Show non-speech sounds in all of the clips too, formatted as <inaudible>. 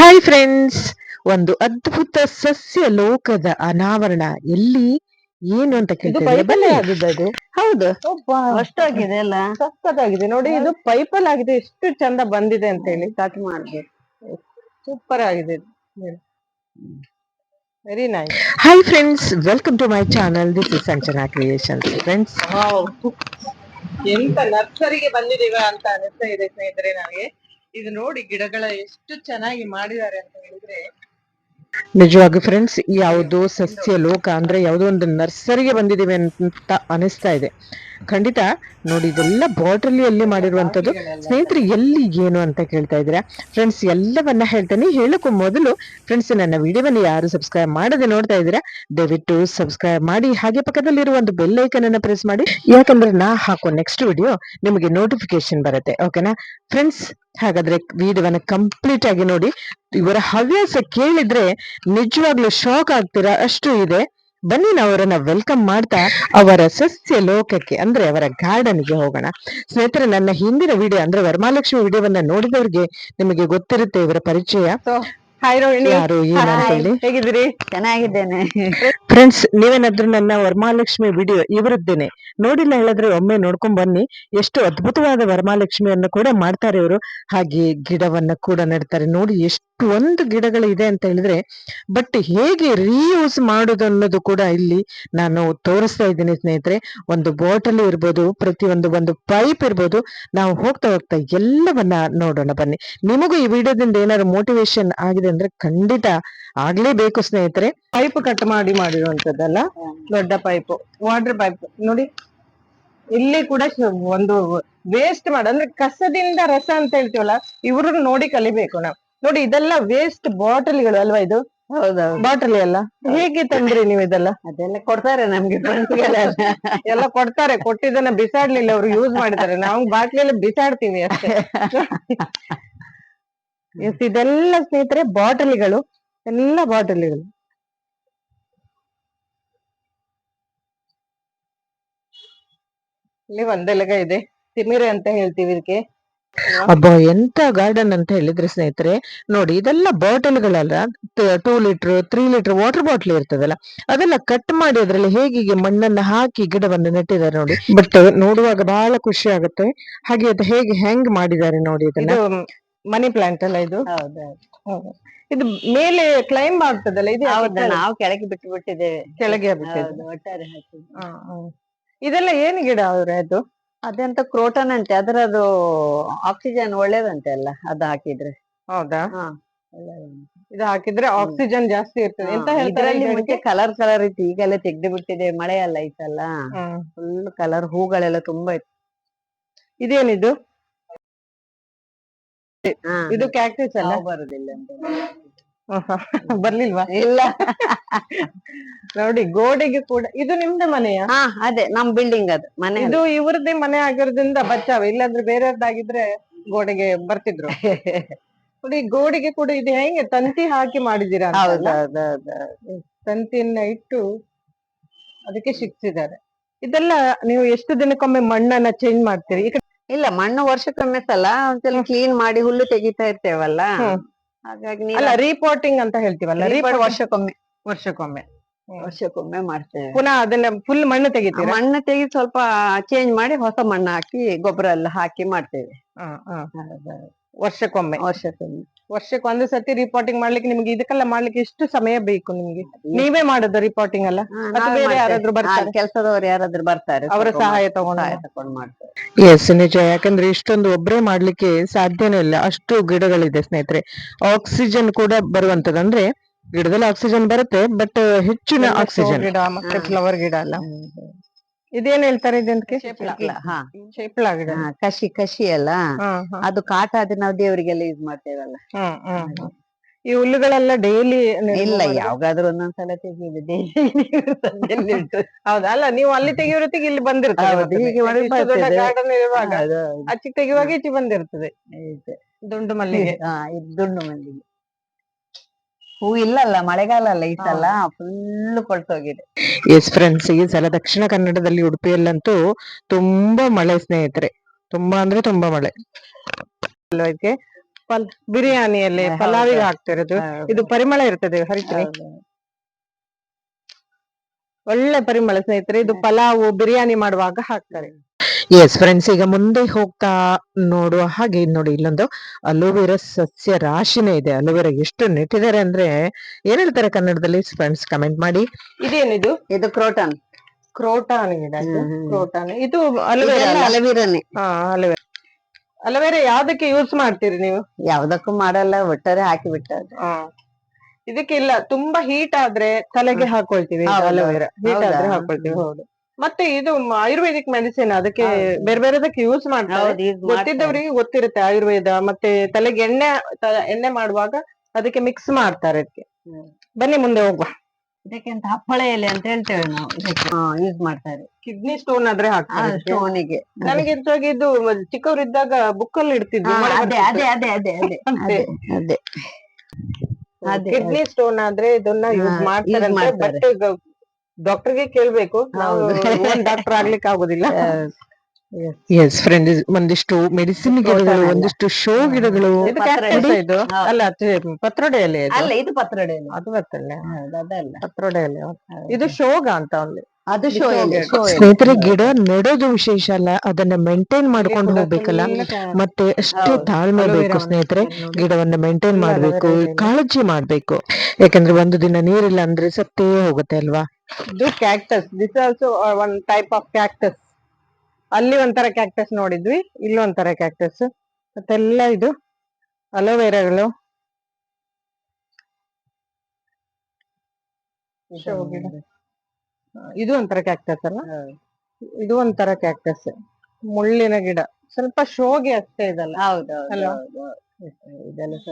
Hi friends ಒಂದು ಅದ್ಭುತ ಸಸ್ಯ ಲೋಕದ ಅನಾವರಣ. ಎಲ್ಲಿ? ಏನು ಅಂತ ಕೇಳಿದ್ರೆ ಹೌದು. ಅಷ್ಟಾಗಿದೆ ಅಲ್ಲ? ಸಕ್ಕತ್ತಾಗಿದೆ. ನೋಡಿ ಇದು ಪೈಪಲ್ ಆಗಿದೆ. ಎಷ್ಟು ಚಂದ ಬಂದಿದೆ ಅಂತ ಹೇಳಿ ಕಟ್ ಮಾಡ್ಬೇಕು. ಸೂಪರ್ ಆಗಿದೆ. Very nice hi friends welcome to my channel this is Sanchana creations friends ಎಂತ ನರ್ಸರಿಗೆ ಬಂದಿದೀವ ಅಂತ ಅನಿಸ್ತಾ ಇದೆ ಸ್ನೇಹಿತರೆ ನನಗೆ. ಇದು ನೋಡಿ ಗಿಡಗಳ ಎಷ್ಟು ಚೆನ್ನಾಗಿ ಮಾಡಿದ್ದಾರೆ ಅಂತ ಹೇಳಿದ್ರೆ ನಿಜವಾಗಿ ಫ್ರೆಂಡ್ಸ್ ಯಾವುದೋ ಸಸ್ಯ ಲೋಕ ಅಂದ್ರೆ ಯಾವುದೋ ಒಂದು ನರ್ಸರಿಗೆ ಬಂದಿದ್ದೀವಿ ಅಂತ ಅನಿಸ್ತಾ ಇದೆ. ಖಂಡಿತ ನೋಡಿ ಇದೆಲ್ಲ ಬಾಟಲಿಯಲ್ಲಿ ಮಾಡಿರುವಂತದ್ದು ಸ್ನೇಹಿತರೆ ಎಲ್ಲಿ ಏನು ಅಂತ ಕೇಳ್ತಾ ಇದ್ದೀರಾ? ಫ್ರೆಂಡ್ಸ್ ಎಲ್ಲವನ್ನ ಹೇಳ್ತೇನೆ. ಹೇಳಕ್ಕೂ ಮೊದಲು ಫ್ರೆಂಡ್ಸ್ ನನ್ನ ವಿಡಿಯೋವನ್ನು ಯಾರು ಸಬ್ಸ್ಕ್ರೈಬ್ ಮಾಡದೆ ನೋಡ್ತಾ ಇದ್ದೀರಾ ದಯವಿಟ್ಟು ಸಬ್ಸ್ಕ್ರೈಬ್ ಮಾಡಿ. ಹಾಗೆ ಪಕ್ಕದಲ್ಲಿರುವ ಒಂದು ಬೆಲ್ ಐಕನ್ ಅನ್ನ ಪ್ರೆಸ್ ಮಾಡಿ. ಯಾಕಂದ್ರೆ ನಾ ಹಾಕೋ ನೆಕ್ಸ್ಟ್ ವಿಡಿಯೋ ನಿಮಗೆ ನೋಟಿಫಿಕೇಶನ್ ಬರುತ್ತೆ. ಓಕೆನಾ ಫ್ರೆಂಡ್ಸ್ ಹಾಗಾದ್ರೆ ವಿಡಿಯೋವನ್ನ ಕಂಪ್ಲೀಟ್ ಆಗಿ ನೋಡಿ, ಇವರ ಹವ್ಯಾಸ ಕೇಳಿದ್ರೆ ನಿಜವಾಗ್ಲೂ ಶಾಕ್ ಆಗ್ತೀರಾ? ಅಷ್ಟು ಇದೆ. ಬನ್ನಿ ನಾವು ಅವರನ್ನ ವೆಲ್ಕಮ್ ಮಾಡ್ತಾ ಅವರ ಸಸ್ಯ ಲೋಕಕ್ಕೆ, ಅಂದ್ರೆ ಅವರ ಗಾರ್ಡನ್ಗೆ ಹೋಗೋಣ. ಸ್ನೇಹಿತರೆ, ನನ್ನ ಹಿಂದಿನ ವಿಡಿಯೋ ಅಂದ್ರೆ ವರಮಾಲಕ್ಷ್ಮಿ ವಿಡಿಯೋವನ್ನ ನೋಡಿದವರಿಗೆ ನಿಮಗೆ ಗೊತ್ತಿರುತ್ತೆ ಇವರ ಪರಿಚಯ. ಹಾಯ್ ರೋಹಿಣಿ ಯಾರು ಹೇಗಿದ್ದೀರಿ? ಚೆನ್ನಾಗಿದ್ದೇನೆ. ಫ್ರೆಂಡ್ಸ್ ನೀವೇನಾದ್ರೂ ನನ್ನ ವರಮಹಾಲಕ್ಷ್ಮಿ ವಿಡಿಯೋ ಇವರದ್ದೇನೆ. ನೋಡಿಲ್ಲ ಹೇಳಿದ್ರೆ ಒಮ್ಮೆ ನೋಡ್ಕೊಂಡ್ ಬನ್ನಿ. ಎಷ್ಟು ಅದ್ಭುತವಾದ ವರಮಹಾಲಕ್ಷ್ಮಿಯನ್ನು ಕೂಡ ಮಾಡ್ತಾರೆ ಇವರು. ಹಾಗೆ ಗಿಡವನ್ನ ಕೂಡ ನೆಡ್ತಾರೆ. ನೋಡಿ ಎಷ್ಟು ಒಂದು ಗಿಡಗಳು ಇದೆ ಅಂತ ಹೇಳಿದ್ರೆ ಬಟ್ ಹೇಗೆ ರೀಯೂಸ್ ಮಾಡೋದು ಅನ್ನೋದು ಕೂಡ ಇಲ್ಲಿ ನಾನು ತೋರಿಸ್ತಾ ಇದ್ದೀನಿ ಸ್ನೇಹಿತರೆ. ಒಂದು ಬಾಟಲ್ ಇರ್ಬೋದು ಪ್ರತಿಯೊಂದು ಒಂದು ಪೈಪ್ ಇರ್ಬೋದು. ನಾವು ಹೋಗ್ತಾ ಹೋಗ್ತಾ ಎಲ್ಲವನ್ನ ನೋಡೋಣ ಬನ್ನಿ. ನಿಮಗೂ ಈ ವಿಡಿಯೋದಿಂದ ಏನಾದ್ರು ಮೋಟಿವೇಶನ್ ಆಗಿದೆ ಅಂದ್ರೆ ಖಂಡಿತ ಆಗ್ಲೇಬೇಕು ಸ್ನೇಹಿತರೆ. ಪೈಪ್ ಕಟ್ ಮಾಡಿ ಮಾಡಿರುವಂತದ್ದಲ್ಲ ದೊಡ್ಡ ಪೈಪ್ ವಾಟರ್ ಪೈಪ್ ನೋಡಿ ಇಲ್ಲಿ ಕೂಡ ಒಂದು ವೇಸ್ಟ್ ಮಾಡ ಅಂದ್ರೆ ಕಸದಿಂದ ರಸ ಅಂತ ಹೇಳ್ತೀವಲ್ಲ ಇವ್ರು ನೋಡಿ ಕಲಿಬೇಕು ನಾವು. ನೋಡಿ ಇದೆಲ್ಲ ವೇಸ್ಟ್ ಬಾಟಲ್ಗಳು ಅಲ್ವಾ ಇದು? ಹೌದೌದು. ಬಾಟಲ್ ಎಲ್ಲ ಹೇಗೆ ತಂದ್ರಿ ನೀವು ಇದೆಲ್ಲ? ಅದೆಲ್ಲ ಕೊಡ್ತಾರೆ ನಮ್ಗೆ ಎಲ್ಲ ಕೊಡ್ತಾರೆ ಕೊಟ್ಟಿದ್ದನ್ನ ಬಿಸಾಡ್ಲಿಲ್ಲ ಅವ್ರು ಯೂಸ್ ಮಾಡಿದ್ದಾರೆ. ನಾವು ಬಾಟ್ಲಿಯಲ್ಲಿ ಬಿಸಾಡ್ತೀವಿ ಅಷ್ಟೇ. ಎಸ್ ಇದೆಲ್ಲ ಸ್ನೇಹಿತರೆ ಬಾಟಲಿಗಳು ಎಲ್ಲ ಬಾಟಲಿಗಳು. ಇಲ್ಲಿ ಒಂದೆಲಗ ಇದೆ. ತಿಮಿರೆ ಅಂತ ಹೇಳ್ತೀವಿ ಇದಕ್ಕೆ. ಅಬ್ಬ ಎಂತ ಗಾರ್ಡನ್ ಅಂತ ಹೇಳಿದ್ರೆ ಸ್ನೇಹಿತರೆ. ನೋಡಿ ಇದೆಲ್ಲ ಬಾಟಲ್ಗಳಲ್ಲ two litre three litre water bottle ಇರ್ತದಲ್ಲ ಅದೆಲ್ಲ ಕಟ್ ಮಾಡಿ ಅದ್ರಲ್ಲಿ ಹೇಗೆ ಮಣ್ಣನ್ನ ಹಾಕಿ ಗಿಡವನ್ನು ನೆಟ್ಟಿದ್ದಾರೆ ನೋಡಿ. ಬಟ್ ನೋಡುವಾಗ ಬಹಳ ಖುಷಿ ಆಗುತ್ತೆ. ಹಾಗೆ ಅದು ಹೇಗೆ ಹೆಂಗ್ ಮಾಡಿದ್ದಾರೆ ನೋಡಿ ಇದನ್ನ. ಇದು ಮನಿ ಪ್ಲಾಂಟ್ ಅಲ್ಲ ಇದು? ಹೌದೌದು ಹೌದು. ಇದು ಮೇಲೆ ಕ್ಲೈಮ್ ಆಗ್ತದಲ್ಲ ಇದು ಯಾಕೆ ಹೌದು ಕೆಳಗೆ- ನಾವು ಕೆಳಗೆ ಬಿಟ್ಟು ಬಿಟ್ಟಿದ್ದೇವೆ ಕೆಳಗೆ? ಹೌದು, ಒಟ್ಟಾರೆ ಹಾಕಿದ್ದು. ಹಾ, ಹಾ. ಇದೆಲ್ಲ ಏನು ಗಿಡ ಅವ್ರೆ ಅದು? ಅದೆಂತ ಕ್ರೋಟನ್ ಅಂತೆ ಅದರದ್ದು ಆಕ್ಸಿಜನ್ ಒಳ್ಳೇದಂತೆ ಅಲ್ಲ ಅದು ಹಾಕಿದ್ರೆ. ಹೌದಾ? ಹಾ ಒಳ್ಳೇದಂತೆ. ಇದು ಹಾಕಿದ್ರೆ ಆಕ್ಸಿಜನ್ ಜಾಸ್ತಿ ಇರ್ತದೆ. ಎಂತ ಹಾ, ಹೇಳ್ತಾರೆ ಇದ್ರಲ್ಲಿ ಮುಂಚೆ ಕಲರ್ ಕಲರ್ ಇತ್ತು ಈಗೆಲ್ಲ ತೆಗ್ದು ಬಿಟ್ಟಿದೆ ಮಳೆ ಎಲ್ಲ ಐತಲ್ಲ. ಫುಲ್ ಕಲರ್ ಹೂಗಳೆಲ್ಲ ತುಂಬಾ ಇತ್ತು. ಇದೇನಿದು? ಇದು ಕ್ಯಾಕ್ಟಸ್ ಅಲ್ಲ? ಬರುದಿಲ್ಲ ಬರ್ಲಿಲ್ವಾ? ಇಲ್ಲ. ನೋಡಿ ಗೋಡೆಗೆ ಕೂಡ ಇದು ನಿಮ್ದೆ ಮನೆಯ? ಹಾ ಅದೇ ನಮ್ ಬಿಲ್ಡಿಂಗ್ ಅದು ಮನೆ ಇದು ಇವ್ರದ್ದೇ ಮನೆ ಆಗಿರೋದ್ರಿಂದ ಬಚ್ಚಾವ ಇಲ್ಲಾಂದ್ರೆ ಬೇರೆಯವ್ರದ್ದಾಗಿದ್ರೆ ಗೋಡೆಗೆ ಬರ್ತಿದ್ರು. ನೋಡಿ ಗೋಡೆಗೆ ಕೂಡ ಇದು ಹೆಂಗೆ ತಂತಿ ಹಾಕಿ ಮಾಡಿದೀರಾ ತಂತಿಯನ್ನ ಇಟ್ಟು ಅದಕ್ಕೆ ಸಿಕ್ಸಿದ್ದಾರೆ ಇದೆಲ್ಲ ನೀವು ಎಷ್ಟು ದಿನಕ್ಕೊಮ್ಮೆ ಮಣ್ಣನ್ನ ಚೇಂಜ್ ಮಾಡ್ತೀರಿ? ಇಲ್ಲ ಮಣ್ಣು ವರ್ಷಕ್ಕೊಮ್ಮೆ ಸಲ ಒಂದ್ಸಲ ಕ್ಲೀನ್ ಮಾಡಿ ಹುಲ್ಲು ತೆಗಿತಾ ಇರ್ತೇವಲ್ಲ. ಹಾಗಾಗಿ ಅಲ್ಲ ರೀಪೋರ್ಟಿಂಗ್ ಅಂತ ಹೇಳ್ತೀವಲ್ಲ ವರ್ಷಕ್ಕೊಮ್ಮೆ ವರ್ಷಕ್ಕೊಮ್ಮೆ. ವರ್ಷಕ್ಕೊಮ್ಮೆ ಮಾಡ್ತೇವೆ. ಪುನಃ ಅದನ್ನ ಫುಲ್ ಮಣ್ಣು ತೆಗಿತೀರಾ? ಮಣ್ಣು ತೆಗೆದು ಸ್ವಲ್ಪ ಚೇಂಜ್ ಮಾಡಿ ಹೊಸ ಮಣ್ಣು ಹಾಕಿ ಗೊಬ್ಬರ ಎಲ್ಲ ಹಾಕಿ ಮಾಡ್ತೇವೆ. ಹಾ, ಹ. ವರ್ಷಕ್ಕೊಮ್ಮೆ. ವರ್ಷಕ್ಕೊಮ್ಮೆ. ವರ್ಷಕ್ಕೆ ಒಂದು ಸತಿ ರಿಪೋರ್ಟಿಂಗ್ ಮಾಡ್ಲಿಕ್ಕೆ ನಿಮ್ಗೆ ಇದಕ್ಕೆಲ್ಲ ಮಾಡ್ಲಿಕ್ಕೆ ಎಷ್ಟು ಸಮಯ ಬೇಕು ನಿಮ್ಗೆ? ನೀವೇ ಮಾಡೋದು ರಿಪೋರ್ಟಿಂಗ್ ಅಲ್ಲ? ಬೇರೆ. ಯಾರಾದ್ರೂ ಬರ್ತಾರೆ? ಕೆಲಸದವರು ಯಾರಾದ್ರೂ ಬರ್ತಾರೆ. ಅವರ ಸಹಾಯ ತಗೊಂಡು ಸಹಾಯ ತಗೊಂಡು ಮಾಡ್ತಾರೆ ಎಸ್ ನಿಜ. ಯಾಕಂದ್ರೆ ಇಷ್ಟೊಂದು ಒಬ್ಬರೇ ಮಾಡ್ಲಿಕ್ಕೆ ಸಾಧ್ಯನೇ ಇಲ್ಲ. ಅಷ್ಟು ಗಿಡಗಳಿದೆ ಸ್ನೇಹಿತರೆ. ಆಕ್ಸಿಜನ್ ಕೂಡ ಬರುವಂತದ್ದು ಅಂದ್ರೆ ಗಿಡದಲ್ಲಿ ಆಕ್ಸಿಜನ್ ಬರುತ್ತೆ ಬಟ್ ಹೆಚ್ಚಿನ ಆಕ್ಸಿಜನ್ ಗಿಡ ಮತ್ತೆ. ಫ್ಲವರ್ ಗಿಡ ಅಲ್ಲ ಇದೇನ್ ಹೇಳ್ತಾರೆ ಹಾ. ಗಿಡ ಹಾ, ಕಸಿ ಕಸಿ ಅಲ್ಲ. ಅದು ಕಾಟ ಆದ್ರೆ ನಾವು ದೇವರಿಗೆಲ್ಲ ಯೂಸ್ ಮಾಡ್ತೇವಲ್ಲ. ಈ ಹುಲ್ಲುಗಳೆಲ್ಲ ಡೈಲಿ ಇಲ್ಲ ಯಾವಾಗಾದ್ರೂ ಒಂದೊಂದ್ಸಲ ತೆಗೆಯುದು <laughs> ಉಂಟು. ಹೌದಾ ಅಲ್ಲ ನೀವು ಅಲ್ಲಿ ತೆಗಿಯೋರೊತ್ತಿಗೆ ಇಲ್ಲಿ ಬಂದಿರ್ತದೆ ಹೌದು, ಮತ್ತೆ. ಹೀಗೆ ಮಾಡಿ ಇಷ್ಟು ದೊಡ್ಡ ಬರ್ತದೆ. ಗಾರ್ಡನ್ ಇರುವಾಗ ಹೌದು, ಹೌದು. ಅಚ್ಚಿಗೆ ತೆಗಿಯುವಾಗ ಈಚೆ ಬಂದಿರ್ತದೆ. ದುಂಡು ಮಲ್ಲಿಗೆ ಹಾ, ಇದು ದುಂಡು ಮಂದಿಗೆ ಹೂ ಇಲ್ಲಲ್ಲ ಮಳೆಗಾಲ ಅಲ್ಲ ಈ ಸಲ ಫುಲ್ ಕೊಳ್ತೋಗಿದೆ ಎಸ್ ಫ್ರೆಂಡ್ಸ್ ಈ ಸಲ ದಕ್ಷಿಣ ಕನ್ನಡದಲ್ಲಿ ಉಡುಪಿಯಲ್ಲಂತೂ ತುಂಬಾ ಮಳೆ ಸ್ನೇಹಿತರೆ. ತುಂಬಾ ಅಂದ್ರೆ ತುಂಬಾ ಮಳೆ. ಅಲ್ವಾ ಇದಕ್ಕೆ? ಪಲ್ ಬಿರಿಯಾನಿಯಲ್ಲಿ ಹೌದು. ಪಲಾವಿಗೆ ಹಾಕ್ತಿರೋದು. ಹೌದು. ಇದು ಪರಿಮಳ ಇರ್ತದೆ ಹರಿತೀನಿ. ಒಳ್ಳೆ ಪರಿಮಳ ಸ್ನೇಹಿತರೆ ಇದು ಪಲಾವು ಬಿರಿಯಾನಿ ಮಾಡುವಾಗ ಹಾಕ್ತಾರೆ. ಎಸ್ ಫ್ರೆಂಡ್ಸ್ ಈಗ ಮುಂದೆ ಹೋಗ್ತಾ ನೋಡುವ ಹಾಗೆ ಇದ್ ನೋಡಿ ಇಲ್ಲೊಂದು ಅಲೋವೆರಾ ಸಸ್ಯ ರಾಶಿನೇ ಇದೆ. ಅಲೋವೆರಾ ಎಷ್ಟು ನೆಟ್ಟಿದ್ದಾರೆ ಅಂದ್ರೆ ಏನ್ ಹೇಳ್ತಾರೆ ಕನ್ನಡದಲ್ಲಿ? ಫ್ರೆಂಡ್ಸ್ ಕಮೆಂಟ್ ಮಾಡಿ. ಇದೇನಿದು? ಇದು ಕ್ರೋಟನ್. ಕ್ರೋಟಾನ್ ಗಿಡ ಇದು. ಕ್ರೋಟಾನ್. ಇದು ಅಲೋವೆರಾ ಅಲೋವೆರಾನೇ ಹಾ ಅಲೋವೆರಾ ಅಲೋವೆರಾ ಯಾವ್ದಕ್ಕೆ ಯೂಸ್ ಮಾಡ್ತೀರಿ ನೀವು? ಯಾವ್ದಕ್ಕೂ ಮಾಡಲ್ಲ ಒಟ್ಟಾರೆ ಹಾಕಿ ಬಿಟ್ಟದ್ದು. ಇದಕ್ಕೆ ಇಲ್ಲ ತುಂಬಾ ಹೀಟ್ ಆದ್ರೆ ತಲೆಗೆ ಹಾಕೊಳ್ತೀವಿ. ಅಲೋವೆರಾ ಹೀಟ್ ಆದ್ರೆ ಹಾಕೊಳ್ತೀವಿ. ಹೌದು. ಮತ್ತೆ ಇದು ಆಯುರ್ವೇದಿಕ್ ಮೆಡಿಸಿನ್ ಅದಕ್ಕೆ ಬೇರೆ ಬೇರೆದಕ್ಕೆ ಯೂಸ್ ಮಾಡ್ತಾರೆ. ಗೊತ್ತಿದ್ದವರಿಗೆ ಗೊತ್ತಿರುತ್ತೆ ಆಯುರ್ವೇದ ಮತ್ತೆ ತಲೆಗೆ ಎಣ್ಣೆ ಎಣ್ಣೆ ಮಾಡುವಾಗ ಅದಕ್ಕೆ ಮಿಕ್ಸ್ ಮಾಡ್ತಾರೆ ಅದಕ್ಕೆ. ಬನ್ನಿ ಮುಂದೆ ಹೋಗುವ. ಇದಕ್ಕೆ ಅಂತ ಹಪ್ಪಳ ಎಲೆ ಅಂತ ಹೇಳ್ತೇವೆ ನಾವು ಯೂಸ್ ಮಾಡ್ತಾರೆ. ಕಿಡ್ನಿ ಸ್ಟೋನ್ ಆದ್ರೆ ಹಾಕ್ತಾರೆ ಸ್ಟೋನಿಗೆ ನನಗೆ ಹೆಚ್ಚಾಗಿ ಇದು ಚಿಕ್ಕವರಿದ್ದಾಗ ಬುಕ್ ಅಲ್ಲಿ ಇಡ್ತಿದ್ರು ಅದೇ ಕಿಡ್ನಿ ಸ್ಟೋನ್ <laughs> ಆದ್ರೆ ಇದನ್ನ ಯೂಸ್ ಮಾಡ್ತಾರೆ. ಬಟ್ ಡಾಕ್ಟರ್ಗೆ ಕೇಳ್ಬೇಕು. ನಾವು. ಡಾಕ್ಟರ್ ಆಗ್ಲಿಕ್ಕೆ ಆಗುದಿಲ್ಲ. <laughs> ಎಸ್ ಫ್ರೆಂಡ್ ಒಂದಿಷ್ಟು ಮೆಡಿಸಿನ್ ಗಿಡಗಳು ಒಂದಿಷ್ಟು ಶೋ ಗಿಡಗಳು. ಇದು ಅಲ್ಲ ಪತ್ರೊಡೆ ಎಲೆ ಇದು. ಅಲ್ಲ ಇದು ಪತ್ರೊಡೆ. ಅದು ಗೊತ್ತಲ್ಲ. ಪತ್ರೊಡೆ ಎಲೆ ಇದು ಶೋಗ ಅಂತ ಅಲ್ಲಿ ಅದು ಶೋ. ಸ್ನೇಹಿತರೆ ಗಿಡ ನೆಡೋದು ವಿಶೇಷ ಅಲ್ಲ ಅದನ್ನ ಮೇಂಟೈನ್ ಮಾಡ್ಕೊಂಡು ಹೋಗ್ಬೇಕಲ್ಲ? ಮತ್ತೆ ಅಷ್ಟೇ. ತಾಳ್ಮೆ ಬೇಕು ಸ್ನೇಹಿತರೆ? ಗಿಡವನ್ನ ಮೇಂಟೈನ್ ಮಾಡ್ಬೇಕು ಕಾಳಜಿ ಮಾಡ್ಬೇಕು. ಯಾಕಂದ್ರೆ ಒಂದು ದಿನ ನೀರಿಲ್ಲ ಅಂದ್ರೆ ಸತ್ತೇ ಹೋಗುತ್ತೆ ಅಲ್ವಾ? ಇದು cactus this also one type of cactus ಅಲ್ಲಿ ಒಂಥರ ಕ್ಯಾಕ್ಟಸ್ ನೋಡಿದ್ವಿ ಇಲ್ಲಿ ಒಂಥರ ಕ್ಯಾಕ್ಟಸ್ ಮತ್ತೆಲ್ಲ ಇದು ಅಲೋವೆರಾಗಳು. ಶೋ ಗಿಡ. ಇದು ಒಂಥರ ಕ್ಯಾಕ್ಟಸ್ ಅಲ್ಲ. ಇದು ಒಂಥರ ಕ್ಯಾಕ್ಟಸ್ ಮುಳ್ಳಿನ ಗಿಡ. ಸ್ವಲ್ಪ ಶೋಗೆ ಅಷ್ಟೇ ಇದಲ್ಲ? ಹೌದು.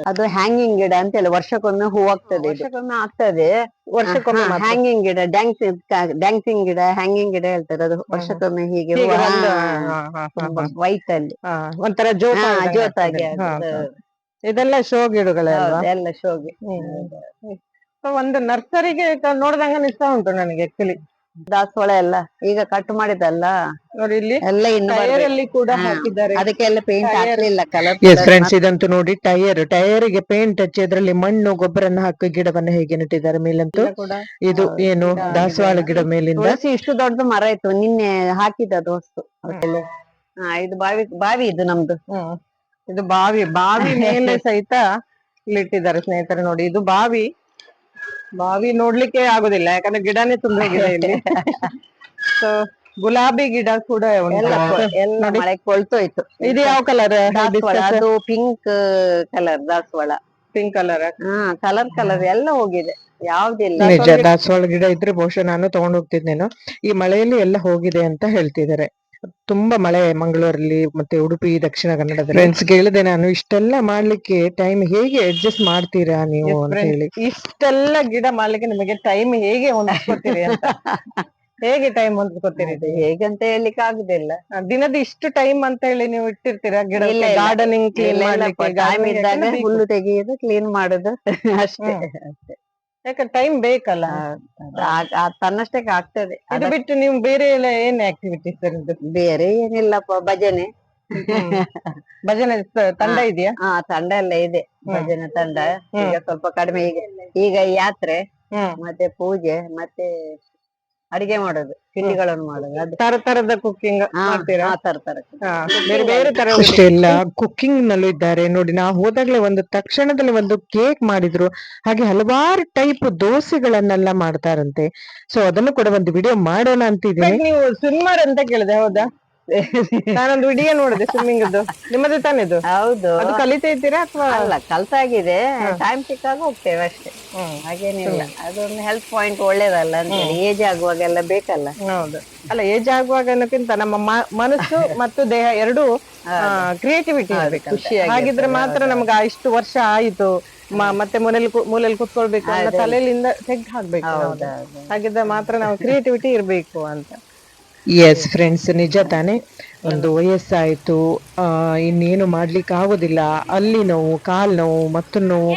ಅದು ಹ್ಯಾಂಗಿಂಗ್ ಗಿಡ ಅಂತ ಹೇಳಿ ವರ್ಷಕ್ಕೊಮ್ಮೆ ಹೂ ಆಗ್ತದೆ ಇದು. ವರ್ಷಕ್ಕೊಮ್ಮೆ ಆಗ್ತದೆ. ವರ್ಷಕ್ಕೊಮ್ಮೆ ಹ್ಯಾಂಗಿಂಗ್ ಗಿಡ ಡ್ಯಾನ್ಸಿಂಗ್ ಡ್ಯಾನ್ಸಿಂಗ್ ಗಿಡ ಹ್ಯಾಂಗಿಂಗ್ ಗಿಡ ಹೇಳ್ತಾರೆ ಅದು. ವರ್ಷಕ್ಕೊಮ್ಮೆ ಹೀಗೆ ವೈಟ್ ಅಲ್ಲಿ. ಒಂಥರ ಜೋತ ಜೋತಾಗಿ. ಇದೆಲ್ಲ ಶೋ ಗಿಡಗಳೇ ಅಲ್ವಾ? ಹೌದು, ಎಲ್ಲ ಶೋಗೆ. ಒಂದು ನರ್ಸರಿಗೆ ನೋಡ್ದಂಗ ಅನಿಸ್ತಾ ಉಂಟು ನನಗೆ ಆಕ್ಚುಲಿ ದಾಸವಾಳ ಎಲ್ಲ ಈಗ ಕಟ್ ಮಾಡಿದಲ್ಲ ನೋಡಿ ಇಲ್ಲಿ ಎಲ್ಲ ಇನ್ನು ಅಲ್ಲಿ ಕೂಡ ಹಾಕಿದ್ದಾರೆ. ಅದಕ್ಕೆಲ್ಲ ಪೇಂಟ್ ಹಾಕಲಿಲ್ಲ ಕಲರ್ ಎಸ್ ಫ್ರೆಂಡ್ಸ್ ಇದಂತೂ ನೋಡಿ ಟೈರ್ ಟೈರ್ಗೆ ಪೇಂಟ್ ಹಚ್ಚಿ ಅದರಲ್ಲಿ ಮಣ್ಣು ಗೊಬ್ಬರನ್ನ ಹಾಕಿ ಗಿಡವನ್ನ ಹೇಗೆ ನೆಟ್ಟಿದ್ದಾರೆ ಮೇಲಂತೂ. ಇದು ಏನು ದಾಸವಾಳ ಗಿಡ ಮೇಲಿಂದ. ಇಷ್ಟು ದೊಡ್ಡದು ಮರ ಇತ್ತು ನಿನ್ನೆ ಹಾಕಿದದು ದೋಸ್ತು. ಇದು ಬಾವಿ ಬಾವಿ ಇದು ನಮ್ದು. ಇದು ಬಾವಿ ಬಾವಿ ಮೇಲೆ ಸಹಿತ ಇಲ್ಲಿಟ್ಟಿದ್ದಾರೆ ಸ್ನೇಹಿತರೆ ನೋಡಿ ಇದು ಬಾವಿ. ಬಾವಿ ನೋಡ್ಲಿಕ್ಕೆ ಆಗುದಿಲ್ಲ ಯಾಕಂದ್ರೆ ಗಿಡನೇ ತುಂಬ ಹೋಗಿದೆ ಇಲ್ಲಿ. <laughs> ಸೊ ಗುಲಾಬಿ ಗಿಡ ಕೂಡ ಉಂಟು. ಎಲ್ಲ ಎಲ್ಲ ಮಳೆ ಕೊಳ್ತೋಯ್ತು. ಇದು ಯಾವ ಕಲರ್ ಅದು ಪಿಂಕ್ ಕಲರ್ ದಾಸವಾಳ. ಪಿಂಕ್ ಕಲರ್ ಹಾ ಕಲರ್ ಕಲರ್ ಎಲ್ಲ ಹೋಗಿದೆ. ಯಾವ್ದಿಲ್ಲ. ನಿಜ ದಾಸವಾಳ ಗಿಡ ಇದ್ರೆ ಬಹುಶಃ ನಾನು ತಗೊಂಡ್ ಹೋಗ್ತಿದ್ನೇನೋ ಈ ಮಳೆಯಲ್ಲಿ ಎಲ್ಲ ಹೋಗಿದೆ ಅಂತ ಹೇಳ್ತಿದ್ದಾರೆ. ತುಂಬಾ ಮಳೆ ಮಂಗಳೂರಲ್ಲಿ ಮತ್ತೆ ಉಡುಪಿ ದಕ್ಷಿಣ ಕನ್ನಡದಲ್ಲಿ. ಫ್ರೆಂಡ್ಸ್ ಕೇಳಿದೆ ನಾನು ಇಷ್ಟೆಲ್ಲ ಮಾಡ್ಲಿಕ್ಕೆ ಟೈಮ್ ಹೇಗೆ ಅಡ್ಜಸ್ಟ್ ಮಾಡ್ತೀರಾ ನೀವು ಅಂತ ಹೇಳಿ. ಇಷ್ಟೆಲ್ಲ ಗಿಡ ಮಾಡ್ಲಿಕ್ಕೆ ನಿಮಗೆ ಟೈಮ್ ಹೇಗೆ ಹೊಂದ್ಕೊತೀರಿ ಅಂತ? <laughs> ಹೇಗೆ ಟೈಮ್ ಹೊಂದ್ಕೊತೀರಿ ಹೇಗೆ ಅಂತ ಹೇಳಲಿಕ್ಕೆ ಆಗುದಿಲ್ಲ. ಆ, ದಿನದ ಇಷ್ಟು ಟೈಮ್ ಅಂತ ಹೇಳಿ ನೀವು ಇಟ್ಟಿರ್ತೀರಾ ಗಿಡ ಇಲ್ಲ, ಇಲ್ಲ. ಗಾರ್ಡನಿಂಗ್ ಕ್ಲೀನ್ ಮಾಡ್ಲಿಕ್ಕೆ ಟೈಮ್ gardening ಇದ್ದಾಗ ಯಾಕಂದ್ರೆ ಬೇಕು. ಹುಲ್ಲು ತೆಗೆಯುದು ಕ್ಲೀನ್ ಮಾಡುದು ಅಷ್ಟೇ. ಅಷ್ಟೇ. ಯಾಕೆ ಟೈಮ್ ಬೇಕಲ್ಲ. ತನ್ನಷ್ಟಕ್ಕೆ ಆಗ್ತದೆ. ಅದು ಬಿಟ್ಟು ನೀವು ಬೇರೆ ಎಲ್ಲ ಏನ್ ಆಕ್ಟಿವಿಟೀಸ್ ಇರುದು ಬೇರೆ ಏನಿಲ್ಲಪ್ಪ ಭಜನೆ. ಭಜನೆ ತಂಡ. ಇದೆಯಾ? ಹಾ ತಂಡ ಎಲ್ಲ ಇದೆ. ಭಜನೆ ತಂಡ. ಈಗ ಸ್ವಲ್ಪ ಕಡಿಮೆ. ಈಗ ಈಗ ಯಾತ್ರೆ ಮತ್ತೆ ಪೂಜೆ ಮತ್ತೆ ಅಡಿಗೆ ಮಾಡೋದು ತಿಂಡಿಗಳನ್ನು ಮಾಡೋದು ಅದು. ತರ ತರದ ಕುಕ್ಕಿಂಗ್ ಮಾಡ್ತೀರಾ? ಆ ತರ ತರ. ಬೇರೆ ಬೇರೆ ತರ ಇಷ್ಟೆಲ್ಲ ಕುಕ್ಕಿಂಗ್ ನಲ್ಲೂ ಇದ್ದಾರೆ. ನೋಡಿ ನಾವು ಹೋದಾಗ್ಲೇ ಒಂದು ತಕ್ಷಣದಲ್ಲಿ ಒಂದು ಕೇಕ್ ಮಾಡಿದ್ರು ಹಾಗೆ ಹಲವಾರು ಟೈಪ್ ದೋಸೆಗಳನ್ನೆಲ್ಲ ಮಾಡ್ತಾರಂತೆ. ಸೊ ಅದನ್ನು ಕೂಡ ಒಂದು ವಿಡಿಯೋ ಮಾಡೋಣ ಅಂತಿದ್ದೀನಿ. ನೀವು ಸ್ವಿಮ್ಮರ್ ಅಂತ ಕೇಳಿದೆ ಹೌದಾ? ನಾನೊಂದು ವಿಡಿಯೋ ನೋಡಿದೆ ಸ್ವಿಮ್ಮಿಂಗ್ ನಿಮ್ಮದೇ ತಾನೇ ಇದು? ಹೌದು. ಅದು ಕಲಿತಾ ಇದ್ದೀರಾ ಅಥವಾ? ಅಲ್ಲ ಕಲ್ತಾಗಿದೆ. ಟೈಮ್ ಸಿಕ್ಕಾಗ ಹೋಗ್ತೇವೆ ಅಷ್ಟೇ. ಹಾಗೇನಿಲ್ಲ ಅದೊಂದು ಹೆಲ್ತ್ ಪಾಯಿಂಟ್ ಒಳ್ಳೇದಲ್ಲ ಅಂತ ಏಜ್ ಆಗುವಾಗೆಲ್ಲ ಬೇಕಲ್ಲ. ಹೌದು. ಅಲ್ಲ ಏಜ್ ಆಗುವಾಗ ಅನ್ನೋಕ್ಕಿಂತ ನಮ್ಮ ಮನಸ್ಸು <laughs> ಮತ್ತು ದೇಹ ಎರಡು ಕ್ರಿಯೇಟಿವಿಟಿ ಖುಷಿ ಹಾಗಿದ್ರೆ ಮಾತ್ರ ನಮ್ಗೆ ಆ ಇಷ್ಟು ವರ್ಷ ಆಯಿತು ಮತ್ತೆ ಮೂಲೆಯಲ್ಲಿ ಮೂಲೆಯಲ್ಲಿ ಕುತ್ಕೊಳ್ಬೇಕು ತಲೆಯಿಂದ ತೆಗ್ದು ಹಾಕ್ಬೇಕು. ಹಾಗಿದ್ರೆ ಮಾತ್ರ ನಾವು <laughs> ಕ್ರಿಯೇಟಿವಿಟಿ ಇರ್ಬೇಕು ಅಂತ. ಎಸ್ ಫ್ರೆಂಡ್ಸ್ ನಿಜ ತಾನೆ ಒಂದು ವಯಸ್ಸಾಯಿತು ಇನ್ನೇನು ಮಾಡ್ಲಿಕ್ಕೆ ಆಗೋದಿಲ್ಲ. ಅಲ್ಲಿ ನೋವು ಕಾಲು ನೋವು ಮತ್ತು ನೋವು.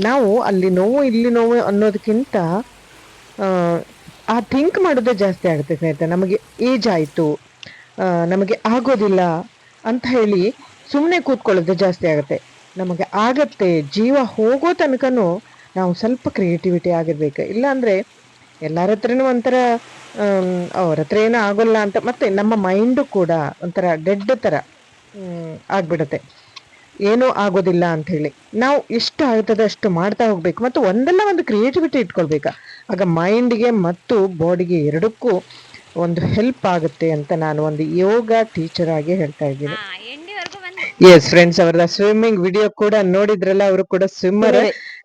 ನಾವು ಅಲ್ಲಿ ನೋವು ಇಲ್ಲಿ ನೋವು ಅನ್ನೋದಕ್ಕಿಂತ ಆ, ಆ ಥಿಂಕ್ ಮಾಡೋದೇ ಜಾಸ್ತಿ ಆಗುತ್ತೆ ಸ್ನೇಹಿತರೆ. ನಮಗೆ ಏಜ್ ಆಯ್ತು ನಮಗೆ ಆಗೋದಿಲ್ಲ ಅಂತ ಹೇಳಿ ಸುಮ್ಮನೆ ಕೂತ್ಕೊಳ್ಳೋದು ಜಾಸ್ತಿ ಆಗುತ್ತೆ. ನಮಗೆ ಆಗತ್ತೆ ಜೀವ ಹೋಗೋ ತನಕನೂ ನಾವು ಸ್ವಲ್ಪ ಕ್ರಿಯೇಟಿವಿಟಿ ಆಗಿರ್ಬೇಕು. ಇಲ್ಲಾಂದ್ರೆ ಎಲ್ಲರ ಹತ್ರನೂ ಒಂಥರ ಅವ್ರ ಹತ್ರ ಏನೂ ಆಗೋಲ್ಲ ಅಂತ, ಮತ್ತೆ ನಮ್ಮ ಮೈಂಡು ಕೂಡ ಒಂಥರ ಡೆಡ್ ಥರ ಆಗ್ಬಿಡುತ್ತೆ. ಏನೂ ಆಗೋದಿಲ್ಲ ಅಂತ ಹೇಳಿ. ನಾವು ಎಷ್ಟು ಆಗ್ತದೆ ಅಷ್ಟು ಮಾಡ್ತಾ ಹೋಗ್ಬೇಕು. ಮತ್ತು ಒಂದಲ್ಲ ಒಂದು ಕ್ರಿಯೇಟಿವಿಟಿ ಇಟ್ಕೊಳ್ಬೇಕು. ಆಗ ಮೈಂಡ್ಗೆ ಮತ್ತು ಬಾಡಿಗೆ ಎರಡಕ್ಕೂ ಒಂದು ಹೆಲ್ಪ್ ಆಗುತ್ತೆ ಅಂತ ನಾನು ಒಂದು ಯೋಗ ಟೀಚರ್ ಆಗಿ ಹೇಳ್ತಾ ಇದ್ದೀನಿ. ಎಸ್ ಫ್ರೆಂಡ್ಸ್ ಅವರ ಸ್ವಿಮ್ಮಿಂಗ್ ವಿಡಿಯೋ ಕೂಡ ನೋಡಿದ್ರಲ್ಲ ಅವರು ಕೂಡ ಸ್ವಿಮ್ಮರ್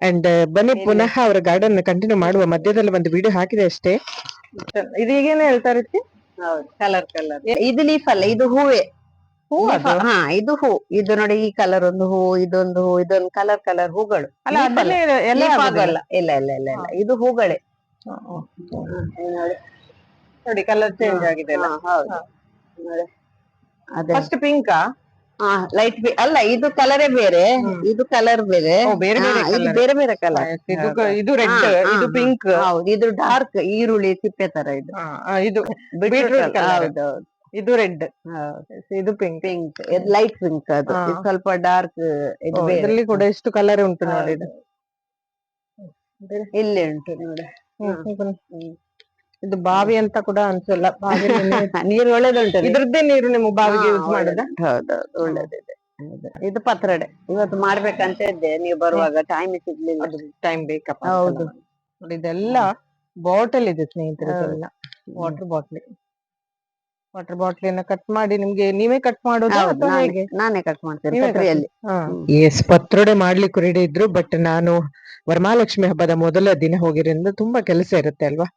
ಅಂಡ್ ಬನ್ನಿ ಪುನಃ ಅವರ ಗಾರ್ಡನ್ ಕಂಟಿನ್ಯೂ ಮಾಡುವ. ಮಧ್ಯದಲ್ಲಿ ಒಂದು ವಿಡಿಯೋ ಹಾಕಿದೆ ಅಷ್ಟೇ. ಇದೀಗೇನೆ ಹೇಳ್ತಾ ಇರ್ತಿ ಹೌದು ಕಲರ್ ಕಲರ್ ಇದು ಲೀಫ್ ಅಲ್ಲ ಇದು ಹೂವೇ. ಹೂ ಅದು? ಹಾ ಇದು ಹೂ. ಇದು ನೋಡಿ ಈ ಕಲರ್ ಒಂದು ಹೂ ಇದೊಂದು ಹೂ ಇದೊಂದು ಕಲರ್ ಕಲರ್ ಹೂಗಳು. ಇಲ್ಲ ಇಲ್ಲ ಇಲ್ಲ ಇಲ್ಲ. ಇದು ಹೂಗಳೇ. ಇದು ನೋಡಿ. ಕಲರ್ ಚೇಂಜ್ ಆಗಿದೆ ಫಸ್ಟ್ ಪಿಂಕಾ ಹಾ ಲೈಟ್ ಅಲ್ಲ ಇದು ಕಲರೇ ಬೇರೆ. ಇದು ಕಲರ್ ಬೇರೆ. ಬೇರೆ ಬೇರೆ ಬೇರೆ ಬೇರೆ ಕಲರ್ ಇದು ಇದು ರೆಡ್ ಇದು ಪಿಂಕ್ ಹೌದು ಇದು ಡಾರ್ಕ್ ಈರುಳ್ಳಿ ಸಿಪ್ಪೆ ತರ ಇದು. ಇದು ಇದು ರೆಡ್ ಇದು ಪಿಂಕ್ ಪಿಂಕ್ ಲೈಟ್ ಪಿಂಕ್ ಅದು. ಸ್ವಲ್ಪ ಡಾರ್ಕ್ ಇದರಲ್ಲಿ ಕೂಡ ಎಷ್ಟು ಕಲರ್ ಉಂಟು ನೋಡಿ ಇದು. ಇಲ್ಲಿ ಉಂಟು ನೋಡಿ. ಇದು ಬಾವಿ ಅಂತ ಕೂಡ ಅನ್ಸಲ್ಲ. ಬಾವಿ <laughs> ನೀರು ಒಳ್ಳೇದುಂಟು. ಇದ್ರದ್ದೇ ನೀರು ನಿಮ್ಗೆ ಬಾವಿಗೆ ಯೂಸ್ ಮಾಡುದ? ಹೌದೌದು ಒಳ್ಳೇದಿದೆ. ಇದು ಪತ್ರಡೆ. ಇವತ್ತು ಮಾಡ್ಬೇಕಂತ ಇದ್ದೆ. ನೀವು ಬರುವಾಗ ಟೈಮ್ ಸಿಗ್ಲಿಲ್ಲ. ಟೈಮ್ ಬೇಕಪ್ಪ ಹೌದು. ಇದೆಲ್ಲ ಬಾಟಲ್ ಇದೆ ಸ್ನೇಹಿತರೆ ವಾಟರ್ ಬಾಟ್ಲಿ ವಾಟರ್ ಬಾಟ್ಲಿನ ಕಟ್ ಮಾಡಿ ನಿಮ್ಗೆ ನೀವೇ ಕಟ್ ಮಾಡೋದು ಹೌದು, ಅಥವಾ ನಾನೇ- ಹೇಗೆ? ನಾನೇ ಕಟ್ ಮಾಡ್ತೇನೆ ನೀವೇ cut ಕತ್ರಿಯಲ್ಲಿ ಎಸ್ ಪತ್ರೊಡೆ ಮಾಡ್ಲಿಕ್ಕೆ ರೆಡಿ ಇದ್ರು ಬಟ್ ನಾನು ವರಮಹಾಲಕ್ಷ್ಮಿ ಹಬ್ಬದ ಮೊದಲ ದಿನ ಹೋಗಿರೋದ್ರಿಂದ ತುಂಬಾ ಕೆಲಸ ಇರುತ್ತೆ ಅಲ್ವಾ?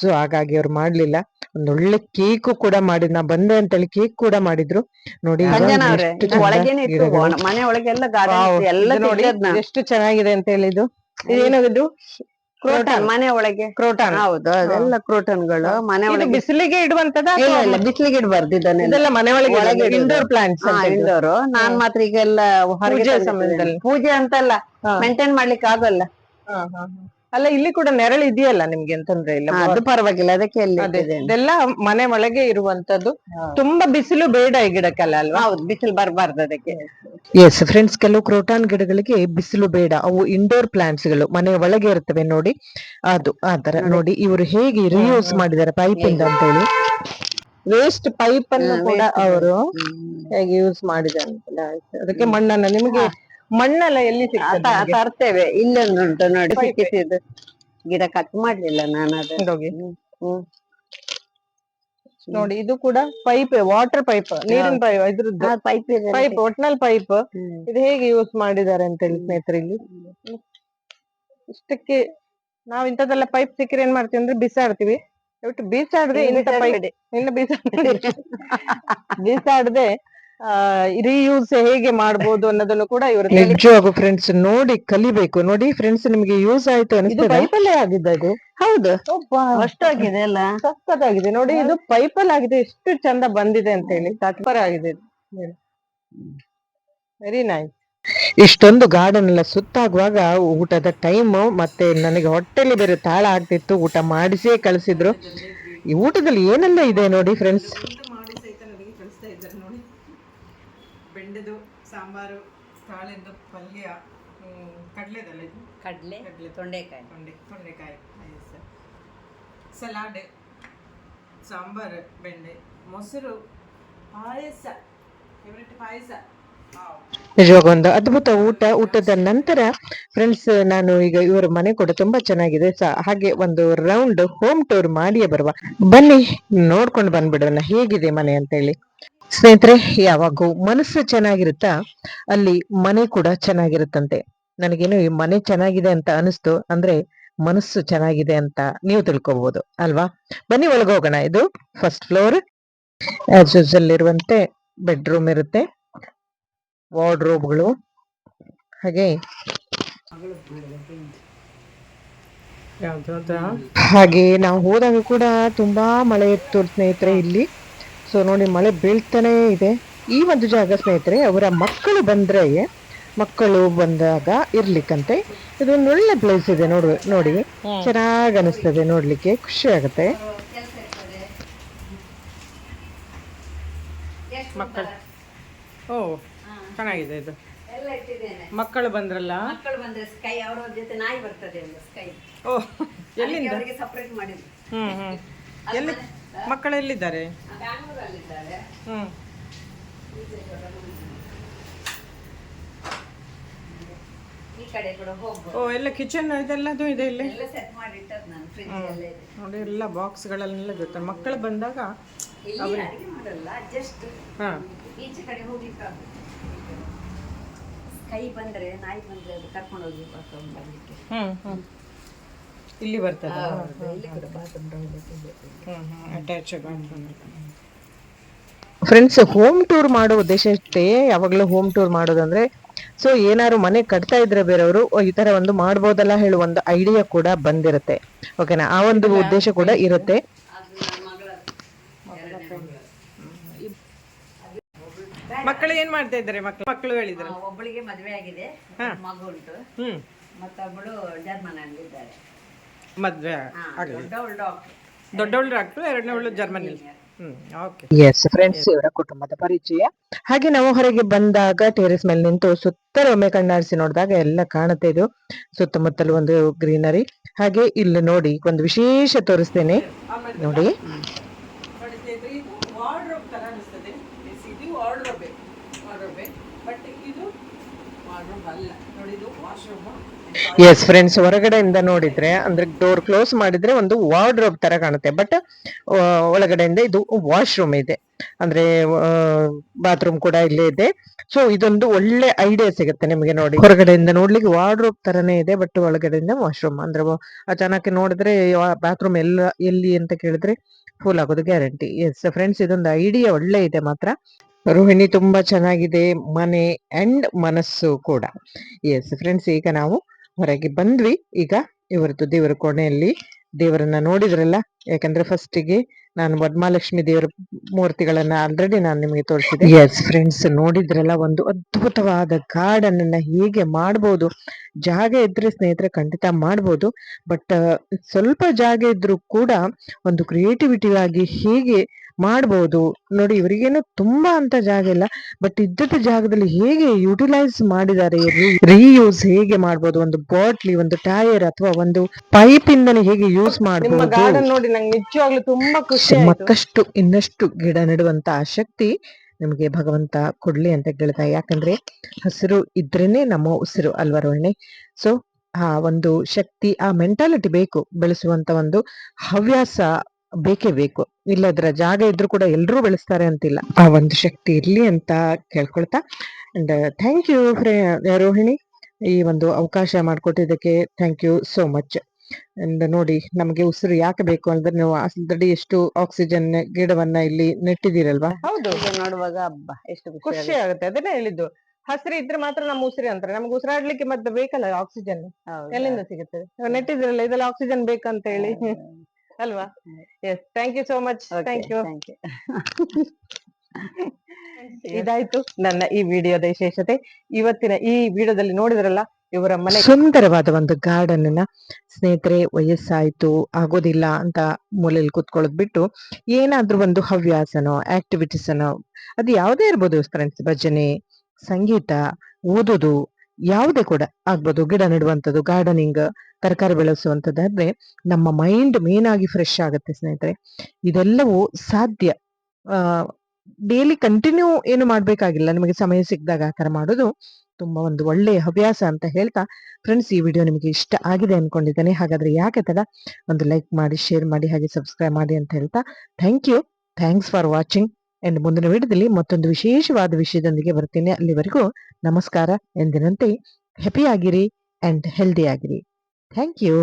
ಸೊ ಹಾಗಾಗಿ ಅವ್ರು ಮಾಡ್ಲಿಲ್ಲ. ಒಂದೊಳ್ಳೆ ಕೇಕು ಕೂಡ ಮಾಡಿದ್ ನಾ ಬಂದೆ ಅಂತೇಳಿ ಕೇಕ್ ಕೂಡ ಮಾಡಿದ್ರು. ನೋಡಿ ಇವಾಗ ಸಂಜನಾ ಅವ್ರೆ ಎಷ್ಟು ಇದು ಚಂದ ಒಳಗೇನೆ ಇತ್ತು ಗಿಡಗಳು. ಒಣ- ಮನೆ ಒಳಗೆಲ್ಲ Wow, ಗಾರ್ಡನ್ ಎಲ್ಲ ಇದು ನೋಡಿ ತೆಗ್ದದ್ನ. ಎಷ್ಟು ಚೆನ್ನಾಗಿದೆ ಅಂತ ಹೇಳಿದ್ರು ಇದೇನಾಗಿದ್ದು ಕ್ರೋಟನ್. ಮನೆ ಒಳಗೆ. ಕ್ರೋಟನ್. ಹೌದು ಅದೆಲ್ಲ ಕ್ರೋಟನ್ಗಳು ಮನೆ ಒಳಗೆ. ಬಿಸಿಲಿಗೆ ಇಡುವಂತದ ಇಲ್ಲ ಇಲ್ಲ ಬಿಸಿಲಿಗೆ ಇಡಬಾರ್ದು ಇದನ್ನೆಲ್ಲ ಇದೆಲ್ಲ ಮನೆ ಒಳಗೆ. ಇಂಡೋರ್ ಪ್ಲಾಂಟ್ಸ್ ಇಂಡೋರ್ ನಾನ್ ಮಾತ್ರ ಈಗೆಲ್ಲ ಹೊರಗೆ ಪೂಜೆ ಅಂತಲ್ಲ. ಮೇಂಟೈನ್ ಮಾಡ್ಲಿಕ್ಕೆ ಆಗಲ್ಲ. ಅಲ್ಲ ಇಲ್ಲಿ ಕೂಡ ನೆರಳು ಇದೆಯಲ್ಲ ನಿಮ್ಗೆ ಅಂತಂದ್ರೆ ಇಲ್ಲ? ಅದು ಪರವಾಗಿಲ್ಲ ಅದಕ್ಕೆ ಅದೇ. ಇದೆಲ್ಲ ಮನೆ ಒಳಗೆ ಇರುವಂತದ್ದು. ತುಂಬಾ ಬಿಸಿಲು ಬೇಡ ಈ ಗಿಡಕ್ಕೆಲ್ಲ ಅಲ್ವಾ? ಹೌದು ಬಿಸಿಲು ಬರಬಾರ್ದು ಅದಕ್ಕೆ. ಎಸ್ ಫ್ರೆಂಡ್ಸ್ ಕೆಲವು ಕ್ರೋಟಾನ್ ಗಿಡಗಳಿಗೆ ಬಿಸಿಲು ಬೇಡ. ಅವು ಇಂಡೋರ್ ಪ್ಲಾಂಟ್ಸ್ಗಳು ಮನೆ ಒಳಗೆ ಇರ್ತವೆ ನೋಡಿ. ಅದು ಆತರ ತರ ನೋಡಿ. ಇವರು ಹೇಗೆ ರಿಯೂಸ್ ಮಾಡಿದ್ದಾರೆ ಪೈಪ್ ಇಂದ ಅಂತ ಹೇಳಿ. ವೇಸ್ಟ್ ಪೈಪ್ ಅನ್ನು ಕೂಡ ಅವರು. ಹೇಗೆ ಯೂಸ್ ಮಾಡಿದ್ದಾರೆ ಅಂತ ಆಯ್ತು. ಅದಕ್ಕೆ ಮಣ್ಣನ್ನ ನಿಮಗೆ ಮಣ್ಣೆಲ್ಲ ಎಲ್ಲಿ ಸಿಗ್ತದೆ ತ- ನಿಮ್ಗೆ? ತರ್ತೇವೆ ಇಲ್ಲೊಂದುಂಟು ನೋಡಿ Pipe. ಸಿಕ್ಕಿಸಿದ್ದು ಗಿಡ ಕಟ್ ಮಾಡ್ಲಿಲ್ಲ ನಾನು ಅದು. ಹ್ಮ್. ನೋಡಿ ಇದು ಕೂಡ ಪೈಪ್ ವಾಟರ್ ಪೈಪ್ ನೀರಿನ ಪೈಪ್ ಇದ್ರದ್ದು ಆ, pipe ಇದೆ ಪೈಪ್ ಒಟ್ನಲ್ಲಿ ಪೈಪ್ ಹ್ಮ್. ಇದು ಹೇಗೆ ಯೂಸ್ ಮಾಡಿದ್ದಾರೆ ಅಂತ ಹೇಳಿ ಸ್ನೇಹಿತರೆ ಇಲ್ಲಿ ಇಷ್ಟಕ್ಕೆ ನಾವ್ ಇಂಥದ್ದೆಲ್ಲ ಪೈಪ್ ಸಿಕ್ಕರೆ ಏನ್ ಮಾಡ್ತೀವಿ ಅಂದ್ರೆ ಬಿಸಾಡ್ತೀವಿ ಒಟ್ಟು ಬೀಸಾಡದೆ ಇಂಥ ಪೈಪ್ ಬಿಸಾಡ್ಬೇಡಿ. ಇನ್ನು ಬೀಸಾಡ <laughs> ಬೀಸಾಡದೆ ರೀಯೂಸ್ ಹೇಗೆ ಮಾಡಬಹುದು ಅನ್ನೋದನ್ನು ಕೂಡ ಇವರು ನಿಜವಾಗೂ ಫ್ರೆಂಡ್ಸ್ ನೋಡಿ ಕಲಿಬೇಕು. ನೋಡಿ ಫ್ರೆಂಡ್ಸ್ ನಿಮಗೆ ಯೂಸ್ ಆಯ್ತು ಇದು ಪೈಪಲ್ಲೇ ಆಗಿದ್ದು ಅದು. ಹೌದು. ಅಷ್ಟಾಗಿದೆ ಅಲ್ಲ? ಸಕ್ಕತ್ತಾಗಿದೆ ನೋಡಿ ಇದು ಪೈಪಲ್ ಆಗಿದೆ. ಎಷ್ಟು ಚಂದ ಬಂದಿದೆ ಅಂತ ಹೇಳಿ. ತತ್ಪರ ಆಗಿದೆ ವೆರಿ ನೈಸ್ ಇಷ್ಟೊಂದು ಗಾರ್ಡನ್ ಎಲ್ಲ ಸುತ್ತಾಗುವಾಗ ಊಟದ ಟೈಮ್ ಮತ್ತೆ ನನಗೆ ಹೊಟ್ಟೆಲಿ ಬೇರೆ ತಾಳ ಆಗ್ತಿತ್ತು. ಊಟ ಮಾಡಿಸೇ ಕಳಿಸಿದ್ರು. ಈ ಊಟದಲ್ಲಿ ಏನೆಲ್ಲ ಇದೆ ನೋಡಿ ಫ್ರೆಂಡ್ಸ್ ಮಾಡಿ ಸಹಿತ ನನಗೆ ಕಳಿಸ್ತಾ ಇದ್ದಾರೆ ನೋಡಿ ಬೆಂಡೆದು ಸಾಂಬಾರು ಕಾಳಿಂದು ಪಲ್ಯ ಕಡಲೆದಲ್ಲ ಇದು? ಕಡಲೆ ಕಡಲೆ. ತೊಂಡೆಕಾಯಿ. ತೊಂಡೆ ತೊಂಡೆಕಾಯಿ. ಸಲಾಡ್ ಸಾಂಬಾರು ಬೆಂಡೆ ಮೊಸರು ಪಾಯಸ ಫೇವ್ರೆಟ್ ಪಾಯಸ. ನಿಜವಾಗ ಒಂದು ಅದ್ಭುತ ಊಟ ಊಟದ ನಂತರ ಫ್ರೆಂಡ್ಸ್ ನಾನು ಈಗ ಇವರ ಮನೆ ಕೂಡ ತುಂಬಾ ಚೆನ್ನಾಗಿದೆ. ಸ- ಹಾಗೆ ಒಂದು ರೌಂಡ್ ಹೋಮ್ ಟೂರ್ ಮಾಡಿಯೇ ಬರುವ. ಬನ್ನಿ ನೋಡ್ಕೊಂಡು ಬಂದ್ಬಿಡೋಣ. ಹೇಗಿದೆ ಮನೆ ಅಂತ ಹೇಳಿ ಸ್ನೇಹಿತರೆ ಯಾವಾಗೂ ಮನಸ್ಸು ಚೆನ್ನಾಗಿರುತ್ತಾ ಅಲ್ಲಿ ಮನೆ ಕೂಡ ಚೆನ್ನಾಗಿರುತ್ತಂತೆ. ನನಗೇನು ಈ ಮನೆ ಚೆನ್ನಾಗಿದೆ ಅಂತ ಅನಿಸ್ತು ಅಂದ್ರೆ ಮನಸ್ಸು ಚೆನ್ನಾಗಿದೆ ಅಂತ ನೀವು ತಿಳ್ಕೊಬಹುದು ಅಲ್ವಾ? ಬನ್ನಿ ಒಳಗೆ ಹೋಗೋಣ ಇದು ಫಸ್ಟ್ ಫ್ಲೋರ್ ಆಸ್ ಯೂಸಲ್ ಇರುವಂತೆ ಬೆಡ್ರೂಮ್ ಇರುತ್ತೆ. ವಾರ್ಡ್ರೋಬ್ಗಳು ಹಾಗೆ. ಹಾಗೆ ನಾವು ಹೋದಾಗ ಕೂಡ ತುಂಬಾ ಮಳೆ ಇತ್ತು ಸ್ನೇಹಿತರೆ ಇಲ್ಲಿ. ಸೊ ನೋಡಿ ಮಳೆ ಬೀಳ್ತಾನೇ ಇದೆ. ಈ ಒಂದು ಜಾಗ ಸ್ನೇಹಿತರೆ ಅವರ ಮಕ್ಕಳು ಬಂದ್ರೆ ಮಕ್ಕಳು ಬಂದಾಗ ಇರ್ಲಿಕ್ಕಂತೆ. ಇದೊಂದು ಒಳ್ಳೆ ಪ್ಲೇಸ್ ಇದೆ ನೋಡು ನೋಡಿ. ಚೆನ್ನಾಗಿ ಅನಿಸ್ತದೆ ನೋಡ್ಲಿಕ್ಕೆ. ಖುಷಿ ಆಗುತ್ತೆ. ಮಕ್ಕಳು. ಓ ಚೆನ್ನಾಗಿದೆ ಇದು. ಮಕ್ಕಳು ಬಂದ್ರಲ್ಲ? ಮಕ್ಕಳು ಬಂದ್ರೆ ಸ್ಕೈ ಅವರ ಜೊತೆ ನಾಯಿ ಬರ್ತದೆ ಸ್ಕೈ ಓ ಎಲ್ಲಿಂದ? ಅವರಿಗೆ ಸಪರೇಟ್ ಮಾಡಿದ್ರು ಹ್ಮ್ ಹ್ಮ್. ಎಲ್ಲಿ ಮಕ್ಕಳು ಎಲ್ಲಿದ್ದಾರೆ? ಬ್ಯಾಂಗ್ಳೂರಲ್ಲಿದ್ದಾರೆ ಹ್ಮ್. ಈ ಕಡೆ ಕೂಡ ಹೋಗ್ಬೋದು. ಓ ಎಲ್ಲ ಕಿಚನ್ ಇದೆಲ್ಲದು ಇದೆ ಇಲ್ಲಿ? ಎಲ್ಲ ಸೆಟ್ ಮಾಡಿ ಇಟ್ಟದ್ದು ನಾನು ಫ್ರಿಜ್ ಎಲ್ಲ ಇದೆ. ನೋಡಿ ಎಲ್ಲ ಬಾಕ್ಸ್ಗಳನ್ನೆಲ್ಲ ಜೊತೆ. ಮಕ್ಕಳು ಬಂದಾಗ ಇಲ್ಲಿ ಮಾಡಲ್ಲ ಜಸ್ಟ್ ಹಾಂ. ಈಚೆ ಕಡೆ ಕೈ ಬಂದ್ರೆ ನಾಯಿ ಬಂದ್ರೆ ಅದು ಕರ್ಕೊಂಡು ಹೋಗಿ ಬಾತ್ರೂಮ್ ಬರ್ಲಿಕ್ಕೆ. ಇಲ್ಲಿ ಬರ್ತದೆ? ಇಲ್ಲಿ ಕೂಡ bathroom attach friends home tour ಮಾಡೋ ಉದ್ದೇಶ ಅಷ್ಟೇ ಯಾವಾಗಲೂ ಹೋಮ್ ಟೂರ್ ಮಾಡೋದಂದ್ರೆ ಸೊ ಏನಾದ್ರು ಮನೆ ಕಟ್ತಾ ಇದ್ರೆ ಬೇರೆಯವರು ಈ ತರ ಒಂದು ಮಾಡ್ಬೋದಲ್ಲ ಹೇಳುವ ಒಂದು ಐಡಿಯಾ ಕೂಡ ಬಂದಿರುತ್ತೆ. ಓಕೆನಾ ಆ ಒಂದು ಉದ್ದೇಶ ಕೂಡ ಇರುತ್ತೆ. ಎರಡನೇ. ಮಕ್ಕಳು ಏನ್ ಮಾಡ್ತಾ ಇದ್ದಾರೆ? ಮಕ್ಕಳು ಮಕ್ಕಳು ಹೇಳಿದ್ರು. ಒಬ್ಬಳಿಗೆ ಮದುವೆ ಆಗಿದೆ ಮಗು ಉಂಟು. ಮತ್ತೊಬ್ಬಳು ಜರ್ಮನಲ್ಲಿ ಮದ್ವೆ ಆಗಲಿ ದೊಡ್ಡವಳು ಡಾಕ್ಟರ್ ದೊಡ್ಡವಳು ಅವಳು ಎರಡನೇವಳು Germany hmm okay yes friends ಇವರ ಕುಟುಂಬದ ಪರಿಚಯ. ಹಾಗೆ ನಾವು ಹೊರಗೆ ಬಂದಾಗ ಟೆರೆಸ್ ಮೇಲೆ ನಿಂತು ಸುತ್ತಲೊಮ್ಮೆ ಕಣ್ಣಾಡಿಸಿ ನೋಡಿದಾಗ ಎಲ್ಲ ಕಾಣುತ್ತೆ ಇದು. ಸುತ್ತಮುತ್ತಲು ಒಂದು ಗ್ರೀನರಿ ಹಾಗೆ ಇಲ್ಲಿ ನೋಡಿ ಒಂದು ವಿಶೇಷ ತೋರಿಸ್ತೇನೆ. ನೋಡಿ. ಬಟ್ ಇದು ಅಲ್ಲ. ನೋಡಿ ಇದು ವಾಶ್ರೂಮ್ ಎಸ್ ಫ್ರೆಂಡ್ಸ್ ಹೊರಗಡೆಯಿಂದ ನೋಡಿದ್ರೆ, ಅಂದ್ರೆ ಡೋರ್ ಕ್ಲೋಸ್ ಮಾಡಿದ್ರೆ ಒಂದು ವಾರ್ಡ್ರೋಬ್ ತರ ಕಾಣುತ್ತೆ. ಬಟ್ ಒಳಗಡೆಯಿಂದ ಇದು ವಾಶ್ರೂಮ್ ಇದೆ. ಅಂದ್ರೆ ಬಾತ್ರೂಮ್ ಕೂಡ ಇಲ್ಲೇ ಇದೆ. ಸೊ ಇದೊಂದು ಒಳ್ಳೆ ಐಡಿಯಾ ಸಿಗುತ್ತೆ ನಿಮಗೆ ನೋಡಿ. ಹೊರಗಡೆಯಿಂದ ನೋಡ್ಲಿಕ್ಕೆ ವಾರ್ಡ್ರೋಬ್ ತರನೇ ಇದೆ ಬಟ್ ಒಳಗಡೆಯಿಂದ ವಾಶ್ರೂಮ್ ಅಂದ್ರೆ ಅಚಾನಕ್ ನೋಡಿದ್ರೆ ಬಾತ್ರೂಮ್ ಎಲ್ಲ, ಎಲ್ಲಿ ಅಂತ ಕೇಳಿದ್ರೆ ಫುಲ್ ಆಗೋದು ಗ್ಯಾರಂಟಿ ಎಸ್ ಫ್ರೆಂಡ್ಸ್ ಇದೊಂದು ಐಡಿಯಾ ಒಳ್ಳೆ ಇದೆ ಮಾತ್ರ. ರೋಹಿಣಿ ತುಂಬಾ ಚೆನ್ನಾಗಿದೆ, ಮನೆ ಅಂಡ್ ಮನಸ್ಸು ಕೂಡ. ಎಸ್ ಫ್ರೆಂಡ್ಸ್ ಈಗ ನಾವು ಹೊರಗೆ ಬಂದ್ವಿ. ಈಗ ಇವರದ್ದು ದೇವರ ಕೋಣೆಯಲ್ಲಿ ದೇವರನ್ನ ನೋಡಿದ್ರಲ್ಲ? ಯಾಕಂದ್ರೆ ಫಸ್ಟಿಗೆ ನಾನು ಪದ್ಮಾಲಕ್ಷ್ಮಿ ದೇವರ ಮೂರ್ತಿಗಳನ್ನ ಆಲ್ರೆಡಿ ನಾನು ನಿಮಗೆ ತೋರಿಸಿದೆ. ಎಸ್ ಫ್ರೆಂಡ್ಸ್ ನೋಡಿದ್ರಲ್ಲ ಒಂದು ಅದ್ಭುತವಾದ ಗಾರ್ಡನ್ ಅನ್ನ ಹೇಗೆ ಮಾಡ್ಬೋದು? ಜಾಗ ಇದ್ರೆ ಸ್ನೇಹಿತರೆ ಖಂಡಿತ ಮಾಡ್ಬೋದು. ಬಟ್ ಸ್ವಲ್ಪ ಜಾಗ ಇದ್ರೂ ಕೂಡ ಒಂದು ಕ್ರಿಯೇಟಿವಿಟಿ ಆಗಿ ಹೇಗೆ ಮಾಡ್ಬೋದು. ನೋಡಿ ಇವರಿಗೇನು ತುಂಬಾ ಅಂತ ಜಾಗ ಇಲ್ಲ. ಬಟ್ ಇದ್ದದ ಜಾಗದಲ್ಲಿ ಹೇಗೆ ಯುಟಿಲೈಸ್ ಮಾಡಿದ್ದಾರೆ ರೀಯೂಸ್ ಹೇಗೆ ಮಾಡ್ಬೋದು? ಒಂದು ಬಾಟ್ಲಿ ಒಂದು ಟೈರ್ ಅಥವಾ ಒಂದು ಪೈಪ್ ಇಂದನೇ ಹೇಗೆ ಯೂಸ್ ಮಾಡಬಹುದು ಗಾರ್ಡನ್ ನೋಡಿ ನಂಗೆ ನಿಜವಾಗ್ಲೂ ತುಂಬಾ ಖುಷಿ ಮತ್ತಷ್ಟು ಇನ್ನಷ್ಟು ಗಿಡ ನೆಡುವಂತ ಶಕ್ತಿ ನಿಮಗೆ ಭಗವಂತ ಕೊಡ್ಲಿ ಅಂತ ಕೇಳ್ತಾ. ಯಾಕಂದ್ರೆ ಹಸಿರು ಇದ್ರೇನೆ ನಮ್ಮ ಉಸಿರು ಅಲ್ವಾ ರೋಹಿಣಿ ಸೊ ಆ ಒಂದು ಶಕ್ತಿ ಆ ಮೆಂಟಾಲಿಟಿ ಬೇಕು. ಬೆಳೆಸುವಂತ ಒಂದು ಹವ್ಯಾಸ ಬೇಕೇ ಬೇಕು. ಇಲ್ಲದ್ರ ಜಾಗ ಇದ್ರೂ ಕೂಡ ಎಲ್ಲರೂ ಬೆಳೆಸ್ತಾರೆ ಅಂತಿಲ್ಲ. ಆ ಒಂದು ಶಕ್ತಿ ಇರ್ಲಿ ಅಂತ ಕೇಳ್ಕೊಳ್ತಾ ಅಂಡ್ ಥ್ಯಾಂಕ್ ಯು ರೋಹಿಣಿ ಈ ಒಂದು ಅವಕಾಶ ಮಾಡಿಕೊಟ್ಟಿದ್ದಕ್ಕೆ thank you so much and ನೋಡಿ ನಮಗೆ ಉಸಿರು ಯಾಕೆ ಬೇಕು ಅಂದ್ರೆ ನೀವು ಆಲ್ರೆಡಿ ಎಷ್ಟು ಆಕ್ಸಿಜನ್ ಗಿಡವನ್ನ ಇಲ್ಲಿ ನೆಟ್ಟಿದ್ದೀರಲ್ವಾ? ಹೌದು. ನೋಡುವಾಗ ಹಬ್ಬ ಎಷ್ಟು ಖುಷಿ ಆಗುತ್ತೆ. ಅದನ್ನ ಹೇಳಿದ್ದು. ಹಸಿರು ಇದ್ರೆ ಮಾತ್ರ ನಮ್ಮ ಉಸಿರಿ ಅಂತಾರೆ. ನಮ್ಗೆ ಉಸಿರಾಡ್ಲಿಕ್ಕೆ ಮತ್ತೆ ಬೇಕಲ್ಲ ಆಕ್ಸಿಜನ್ ಎಲ್ಲಿಂದ ಸಿಗುತ್ತೆ? ನೆಟ್ಟಿದ್ರಲ್ಲ ಇದೆಲ್ಲ ಆಕ್ಸಿಜನ್ ಬೇಕಂತ ಹೇಳಿ. ಅಲ್ವಾ? Yes thank you so much thank you. ಇದಾಯ್ತು ನನ್ನ ಈ ವಿಡಿಯೋದ ವಿಶೇಷತೆ. ಇವತ್ತಿನ ಈ ವಿಡಿಯೋದಲ್ಲಿ ನೋಡಿದ್ರಲ್ಲ ಇವರ ಮನೆ ಸುಂದರವಾದ ಒಂದು ಗಾರ್ಡನ್ ಅನ್ನ ಸ್ನೇಹಿತರೆ ವಯಸ್ಸಾಯ್ತು ಆಗೋದಿಲ್ಲ ಅಂತ ಮೂಲೆಯಲ್ಲಿ ಕುತ್ಕೊಳ್ಳೋದ್ ಬಿಟ್ಟು ಏನಾದ್ರೂ ಒಂದು ಹವ್ಯಾಸನೋ ಆಕ್ಟಿವಿಟೀಸ್ ಅನ್ನೋ ಅದು ಯಾವುದೇ ಇರ್ಬೋದು ಫ್ರೆಂಡ್ಸ್ ಭಜನೆ ಸಂಗೀತ ಓದೋದು ಯಾವುದೇ ಕೂಡ ಆಗ್ಬೋದು. ಗಿಡ ನೆಡುವಂಥದ್ದು ಗಾರ್ಡನಿಂಗ್ ತರಕಾರಿ ಬೆಳೆಸುವಂಥದ್ದಾದ್ರೆ ನಮ್ಮ ಮೈಂಡ್ ಮೇನ್ ಆಗಿ ಫ್ರೆಶ್ ಆಗುತ್ತೆ ಸ್ನೇಹಿತರೆ. ಇದೆಲ್ಲವೂ ಸಾಧ್ಯ. ಡೈಲಿ ಕಂಟಿನ್ಯೂ ಏನು ಮಾಡಬೇಕಾಗಿಲ್ಲ. ನಿಮಗೆ ಸಮಯ ಸಿಕ್ಕಿದಾಗ ಆ ಥರ ಮಾಡೋದು ತುಂಬಾ ಒಂದು ಒಳ್ಳೆಯ ಹವ್ಯಾಸ ಅಂತ ಹೇಳ್ತಾ ಫ್ರೆಂಡ್ಸ್ ಈ ವಿಡಿಯೋ ನಿಮಗೆ ಇಷ್ಟ ಆಗಿದೆ ಅನ್ಕೊಂಡಿದ್ದೇನೆ. ಹಾಗಾದ್ರೆ ಯಾಕೆ ತಡ, ಒಂದು ಲೈಕ್ ಮಾಡಿ ಶೇರ್ ಮಾಡಿ, ಹಾಗೆ ಸಬ್ಸ್ಕ್ರೈಬ್ ಮಾಡಿ ಅಂತ ಹೇಳ್ತಾ thank you thanks for watching and ಮುಂದಿನ ವಿಡಿಯೋದಲ್ಲಿ ಮತ್ತೊಂದು ವಿಶೇಷವಾದ ವಿಷಯದೊಂದಿಗೆ ಬರ್ತೀನಿ ಅಲ್ಲಿವರೆಗೂ ನಮಸ್ಕಾರ ಎಂದಿನಂತೆ. ಹ್ಯಾಪಿ ಆಗಿರಿ ಅಂಡ್ ಹೆಲ್ದಿ ಆಗಿರಿ. Thank you